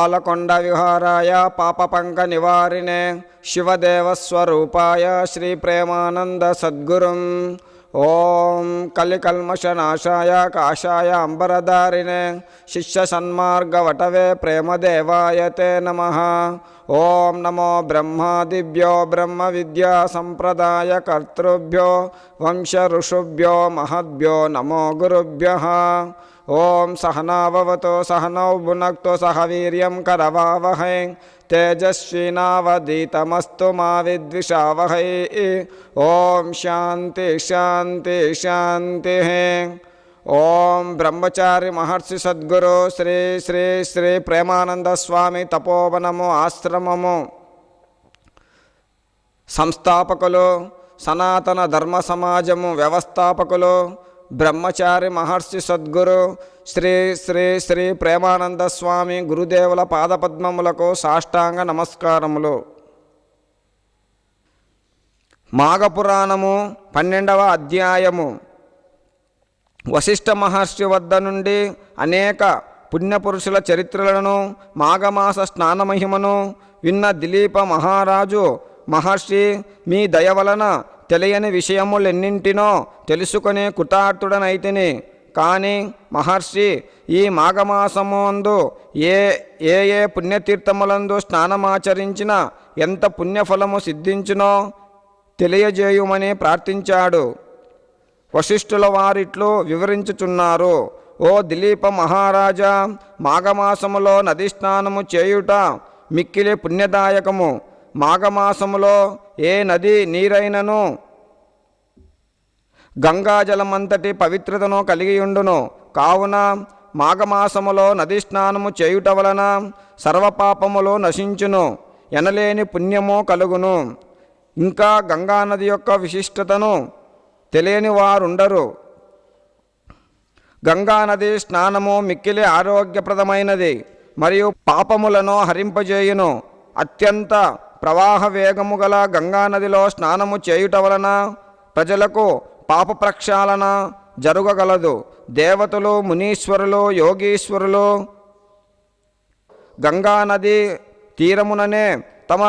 పాలకొండ విహారాయ పాపపంక నివారిణే శివదేవస్వరూపాయ శ్రీ ప్రేమానంద సద్గురుం ఓం కలికల్మషనాశాయ కాషాయ అంబరదారిణే శిష్య సన్మార్గవటవే ప్రేమదేవాయ తే నమ. ఓం నమో బ్రహ్మాదిభ్యో బ్రహ్మ విద్యా సంప్రదాయ కర్తృభ్యో వంశ ఋషుభ్యో మహద్భ్యో నమో గురుభ్య. ఓం సహనావతో సహనౌ భునక్తు సహ వీర్యం కరవావహై తేజస్వినావదీతమస్తు మా విద్విషావహై. ఓం శాంతి శాంతి శాంతి. ఓం బ్రహ్మచారి మహర్షి సద్గురు శ్రీ శ్రీ శ్రీ ప్రేమానంద స్వామి తపోవనము ఆశ్రమము. సంస్థాపకులు సనాతన ధర్మ సమాజము వ్యవస్థాపకులు బ్రహ్మచారి మహర్షి సద్గురు శ్రీ శ్రీ శ్రీ ప్రేమానంద స్వామి గురుదేవుల పాదపద్మములకు సాష్టాంగ నమస్కారములు. మాఘపురాణము పన్నెండవ అధ్యాయము. వశిష్ఠ మహర్షి వద్ద నుండి అనేక పుణ్యపురుషుల చరిత్రలను మాఘమాస స్నానమహిమను విన్న దిలీప మహారాజు మహర్షి మీ దయ వలన తెలియని విషయములెన్నింటినో తెలుసుకునే కృతార్థుడనైతిని. కానీ మహర్షి ఈ మాఘమాసమందు ఏ ఏ ఏ పుణ్యతీర్థములందు స్నానమాచరించిన ఎంత పుణ్యఫలము సిద్ధించునో తెలియజేయుమని ప్రార్థించాడు. వశిష్ఠుల వారిట్లు వివరించుచున్నారు ఓ దిలీప మహారాజా మాఘమాసములో నది స్నానము చేయుట మిక్కిలి పుణ్యదాయకము. మాఘమాసములో ఏ నది నీరైనను గంగాజలమంతటి పవిత్రతను కలిగి ఉండును కావున మాఘమాసములో నది స్నానము చేయుట వలన సర్వపాపములు నశించును ఎనలేని పుణ్యము కలుగును. ఇంకా గంగానది యొక్క విశిష్టతను తెలియని వారుండరు. గంగానది స్నానము మిక్కిలి ఆరోగ్యప్రదమైనది మరియు పాపములను హరింపజేయును. అత్యంత ప్రవాహ వేగము గల గంగానదిలో స్నానము చేయుట వలన ప్రజలకు పాప ప్రక్షాళన జరగగలదు. దేవతలు మునీశ్వరులు యోగీశ్వరులు గంగానది తీరముననే తమ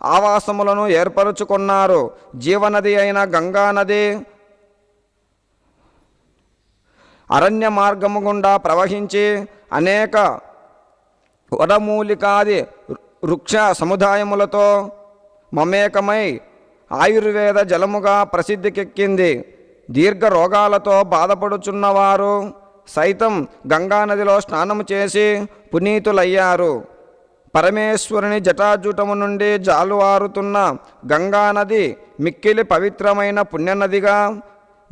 ఆవాసములను ఏర్పరుచుకున్నారు. జీవనది అయిన గంగానది అరణ్య మార్గము గుండా ప్రవహించి అనేక వడమూలికాది వృక్ష సముదాయములతో మమేకమై ఆయుర్వేద జలముగా ప్రసిద్ధికెక్కింది. దీర్ఘ రోగాలతో బాధపడుచున్నవారు సైతం గంగానదిలో స్నానము చేసి పునీతులయ్యారు. పరమేశ్వరుని జటాజూటము నుండి జాలువారుతున్న గంగానది మిక్కిలి పవిత్రమైన పుణ్యనదిగా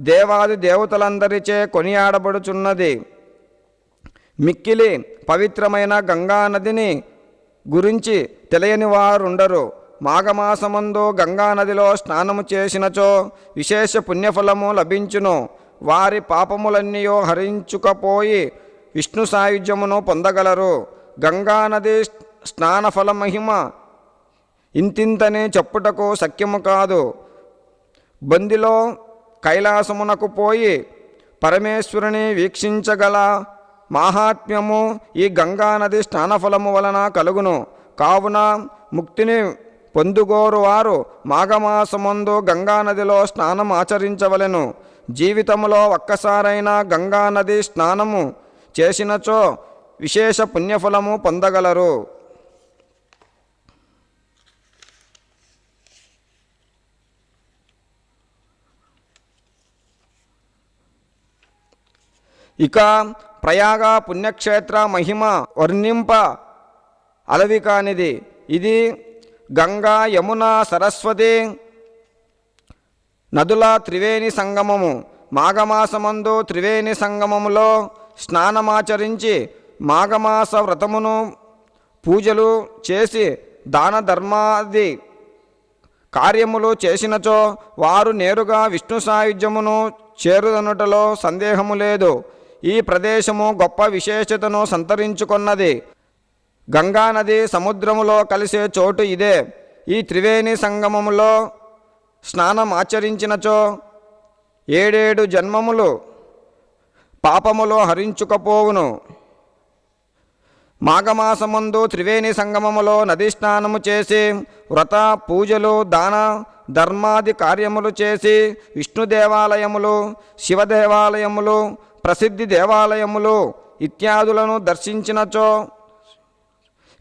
దేవాది దేవతలందరిచే కొనియాడబడుచున్నది. మిక్కిలి పవిత్రమైన గంగానదిని గురించి తెలియని వారుండరు. మాఘమాసమందు గంగానదిలో స్నానము చేసినచో విశేష పుణ్యఫలము లభించును. వారి పాపములన్నీయో హరించుకపోయి విష్ణు సాయుధ్యమును పొందగలరు. గంగానది స్నానఫల మహిమ ఇంతింతనే చెప్పుటకు సఖ్యము కాదు. బందిలో కైలాసమునకు పోయి పరమేశ్వరుని వీక్షించగల మాహాత్మ్యము ఈ గంగానది స్నానఫలము వలన కలుగును. కావున ముక్తిని పొందుగోరు వారు మాఘమాసమందు గంగానదిలో స్నానం ఆచరించవలెను జీవితంలో ఒక్కసారైనా గంగానది స్నానము చేసినచో విశేష పుణ్యఫలము పొందగలరు. ఇక ప్రయాగ పుణ్యక్షేత్ర మహిమ వర్ణింప అలవి కానిది. ఇది గంగా యమున సరస్వతి నదుల త్రివేణి సంగమము మాఘమాసమందు త్రివేణి సంగమములో స్నానమాచరించి మాఘమాస వ్రతమును పూజలు చేసి దాన ధర్మాది కార్యములు చేసినచో వారు నేరుగా విష్ణు సాయుధ్యమును చేరుదనుటలో సందేహము లేదు. ఈ ప్రదేశము గొప్ప విశేషతను సంతరించుకున్నది. గంగానది సముద్రములో కలిసే చోటు ఇదే. ఈ త్రివేణి సంగమములో స్నానం ఆచరించినచో ఏడేడు జన్మములు పాపములో హరించుకపోవును. మాఘమాసమందు త్రివేణి సంగమములో నది స్నానము చేసి వ్రత పూజలు దాన ధర్మాది కార్యములు చేసి విష్ణు దేవాలయములు శివదేవాలయములు ప్రసిద్ధి దేవాలయములు ఇత్యాదులను దర్శించినచో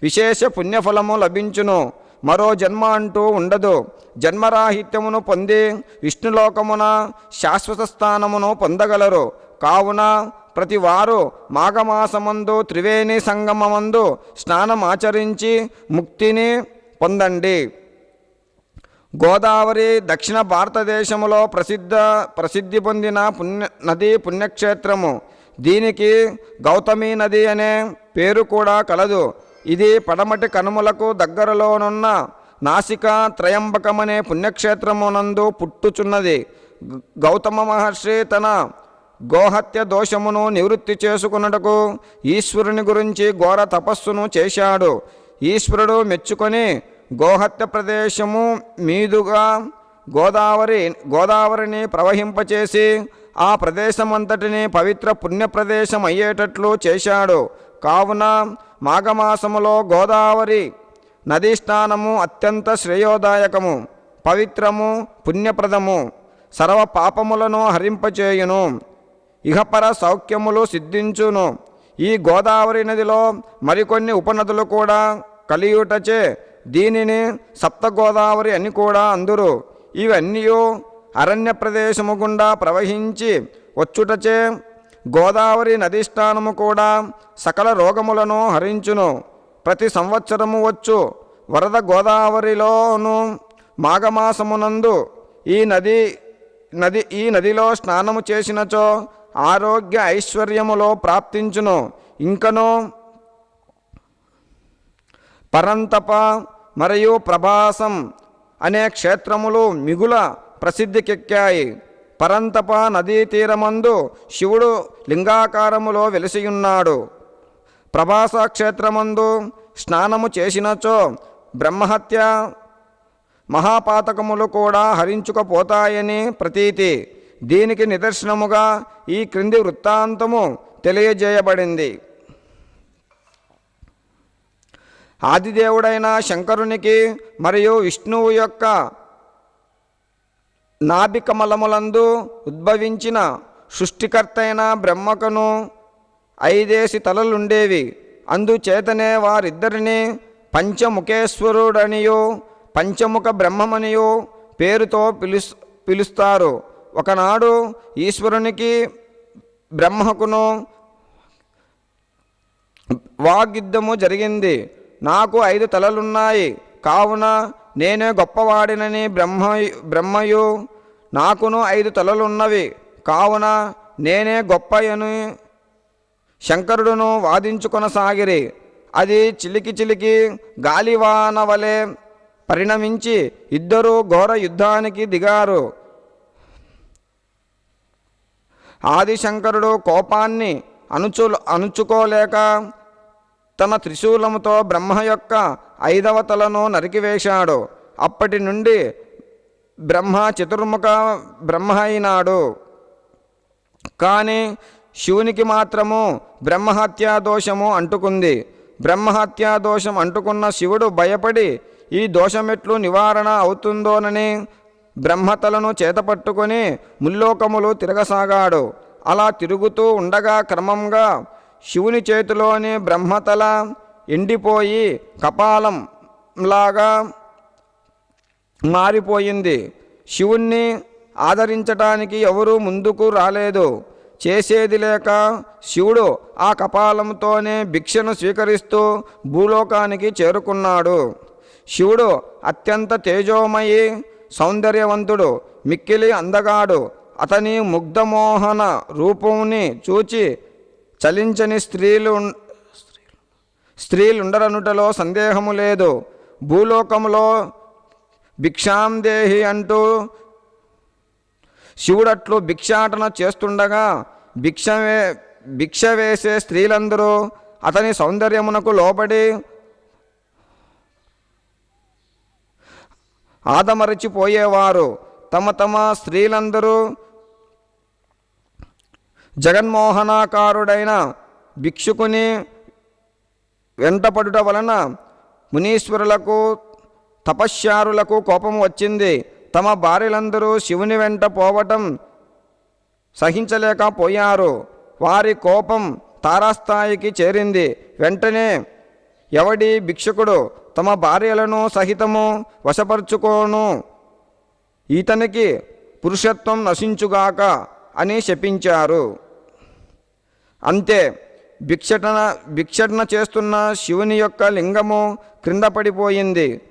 విశేష పుణ్యఫలము లభించును. మరో జన్మ అంటూ ఉండదు. జన్మరాహిత్యమును పొంది విష్ణులోకమున శాశ్వత స్థానమును పొందగలరు. కావున ప్రతి వారు మాఘమాసమందు త్రివేణి సంగమమందు స్నానం ఆచరించి ముక్తిని పొందండి. గోదావరి దక్షిణ భారతదేశంలో ప్రసిద్ధ ప్రసిద్ధి పొందిన పుణ్య నది పుణ్యక్షేత్రము. దీనికి గౌతమి నది అనే పేరు కూడా కలదు. ఇది పడమటి కనుమలకు దగ్గరలోనున్న నాసిక త్రయంబకమనే పుణ్యక్షేత్రమునందు పుట్టుచున్నది. గౌతమ మహర్షి తన గోహత్య దోషమును నివృత్తి చేసుకున్నటకు ఈశ్వరుని గురించి ఘోర తపస్సును చేశాడు. ఈశ్వరుడు మెచ్చుకొని గోహత్య ప్రదేశము మీదుగా గోదావరి గోదావరిని ప్రవహింపచేసి ఆ ప్రదేశమంతటిని పవిత్ర పుణ్య ప్రదేశం అయ్యేటట్లు చేశాడు. కావున మాఘమాసములో గోదావరి నదీ స్నానము అత్యంత శ్రేయోదాయకము పవిత్రము పుణ్యప్రదము. సర్వ పాపములను హరింపచేయును. ఇహపర సౌఖ్యములు సిద్ధించును. ఈ గోదావరి నదిలో మరికొన్ని ఉపనదులు కూడా కలియుటచే దీనిని సప్త గోదావరి అని కూడా అందురు. ఇవన్నీ అరణ్య ప్రదేశము గుండా ప్రవహించి వచ్చుటచే గోదావరి నదీ కూడా సకల రోగములను హరించును. ప్రతి సంవత్సరము వచ్చు వరద గోదావరిలోను మాఘమాసమునందు ఈ నది నది ఈ నదిలో స్నానము చేసినచో ఆరోగ్య ఐశ్వర్యములో ప్రాప్తించును. ఇంకను పరంతప మరియు ప్రభాసం అనే క్షేత్రములు మిగుల ప్రసిద్ధికెక్కాయి. పరంతప నదీ తీరమందు శివుడు లింగాకారములో వెలిసియున్నాడు. ప్రభాస క్షేత్రమందు స్నానము చేసినచో బ్రహ్మహత్య మహాపాతకములు కూడా హరించుకపోతాయని ప్రతీతి. దీనికి నిదర్శనముగా ఈ క్రింది వృత్తాంతము తెలియజేయబడింది. ఆదిదేవుడైన శంకరునికి మరియు విష్ణువు యొక్క నాభికమలములందు ఉద్భవించిన సృష్టికర్తైన బ్రహ్మకును ఐదేసి తలలుండేవి. అందుచేతనే వారిద్దరిని పంచముఖేశ్వరుడనియో పంచముఖ బ్రహ్మమనియో పేరుతో పిలుస్ పిలుస్తారు. ఒకనాడు ఈశ్వరునికి బ్రహ్మకును వాగ్యుద్ధము జరిగింది. నాకు ఐదు తలలున్నాయి. కావున నేనే గొప్పవాడినని బ్రహ్మ బ్రహ్మయు నాకును ఐదు తలలున్నవి. కావున నేనే గొప్పయని శంకరుడును వాదించుకొనసాగిరి. అది చిలికి చిలికి గాలివాన వలె పరిణమించి ఇద్దరూ ఘోర యుద్ధానికి దిగారు. ఆదిశంకరుడు కోపాన్ని అణుచు అణుచుకోలేక తన త్రిశూలముతో బ్రహ్మ యొక్క ఐదవ తలను నరికివేశాడు. అప్పటి నుండి బ్రహ్మ చతుర్ముఖ బ్రహ్మ అయినాడు కానీ శివునికి మాత్రము బ్రహ్మహత్యా దోషము అంటుకుంది. బ్రహ్మహత్యా దోషం అంటుకున్న శివుడు భయపడి ఈ దోషమెట్లు నివారణ అవుతుందోనని బ్రహ్మతలను చేతపట్టుకొని ముల్లోకములు తిరగసాగాడు. అలా తిరుగుతూ ఉండగా క్రమంగా శివుని చేతిలోని బ్రహ్మతల ఎండిపోయి కపాలం లాగా మారిపోయింది. శివుణ్ణి ఆదరించటానికి ఎవరూ ముందుకు రాలేదు. చేసేది లేక శివుడు ఆ కపాలంతోనే భిక్షను స్వీకరిస్తూ భూలోకానికి చేరుకున్నాడు. శివుడు అత్యంత తేజోమయి సౌందర్యవంతుడు మిక్కిలి అందగాడు. అతని ముగ్ధమోహన రూపంని చూచి చలించని స్త్రీలు స్త్రీలుండరనుటలో సందేహము లేదు. భూలోకంలో భిక్షాం దేహి అంటూ శివుడట్లు భిక్షాటన చేస్తుండగా భిక్షమే భిక్ష వేసే స్త్రీలందరూ అతని సౌందర్యమునకు లోబడి ఆదమరచిపోయేవారు. తమ తమ స్త్రీలందరూ జగన్మోహనాకారుడైన భిక్షుకుని వెంటపడుట వలన మునీశ్వరులకు తపశ్చారులకు కోపం వచ్చింది. తమ భార్యలందరూ శివుని వెంట పోవటం సహించలేకపోయారు వారి కోపం తారాస్థాయికి చేరింది. వెంటనే ఎవడి భిక్షుకుడు తమ భార్యలను సహితము వశపరుచుకోను. ఈతనికి పురుషత్వం నశించుగాక అని శపించారు. అంతే భిక్షటన భిక్షటన చేస్తున్న శివుని యొక్క లింగము క్రింద పడిపోయింది.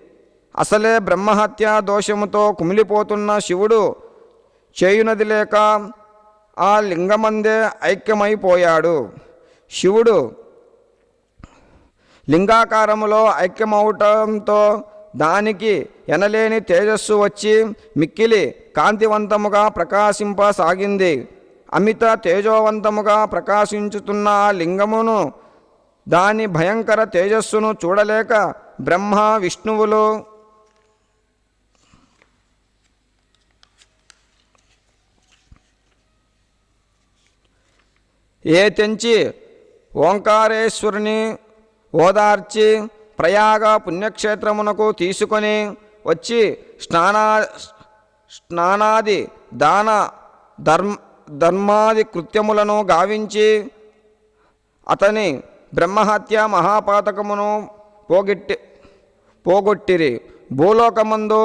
అసలే బ్రహ్మహత్య దోషముతో కుమిలిపోతున్న శివుడు చేయునది లేక ఆ లింగమందే ఐక్యమైపోయాడు. శివుడు లింగాకారములో ఐక్యమవటంతో దానికి ఎనలేని తేజస్సు వచ్చి మిక్కిలి కాంతివంతముగా ప్రకాశింపసాగింది. అమిత తేజోవంతముగా ప్రకాశించుతున్న ఆ లింగమును దాని భయంకర తేజస్సును చూడలేక బ్రహ్మ విష్ణువులు ఏ తెంచి ఓంకారేశ్వరుని ఓదార్చి ప్రయాగ పుణ్యక్షేత్రమునకు తీసుకొని వచ్చి స్నానా స్నానాది దాన ధర్మ ధర్మాది కృత్యములను గావించి అతని బ్రహ్మహత్య మహాపాతకమును పోగొట్టి పోగొట్టిరి. భూలోకమందు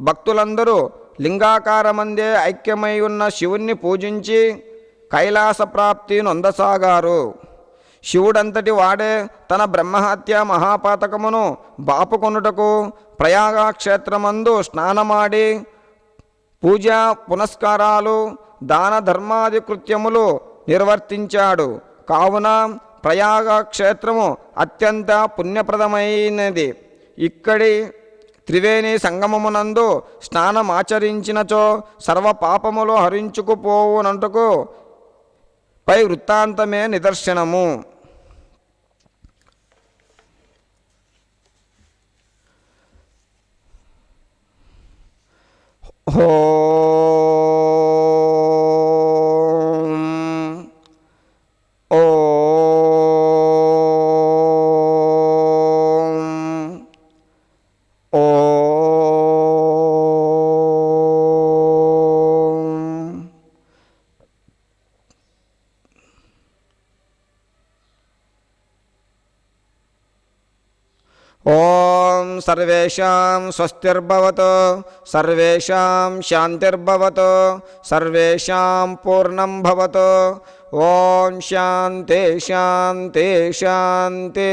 భక్తులందరూ లింగాకారమందే ఐక్యమై ఉన్న శివుణ్ణి పూజించి కైలాస ప్రాప్తి నొందసాగారు. శివుడంతటి వాడే తన బ్రహ్మహత్య మహాపాతకమును బాపుకొనుటకు ప్రయాగక్షేత్రమందు స్నానమాడి పూజా పునస్కారాలు దాన ధర్మాది కృత్యములు నిర్వర్తించాడు. కావున ప్రయాగ క్షేత్రము అత్యంత పుణ్యప్రదమైనది. ఇక్కడి త్రివేణి సంగమమునందు స్నానమాచరించినచో సర్వ పాపములు హరించుకుపోవునంటకు పై వృత్తాంతమే నిదర్శనము. ఓ సర్వేషాం స్వస్తిర్భవతు సర్వేషాం శాంతిర్భవతు సర్వేషాం పూర్ణం భవతు. ఓం శాంతి శాంతి శాంతి.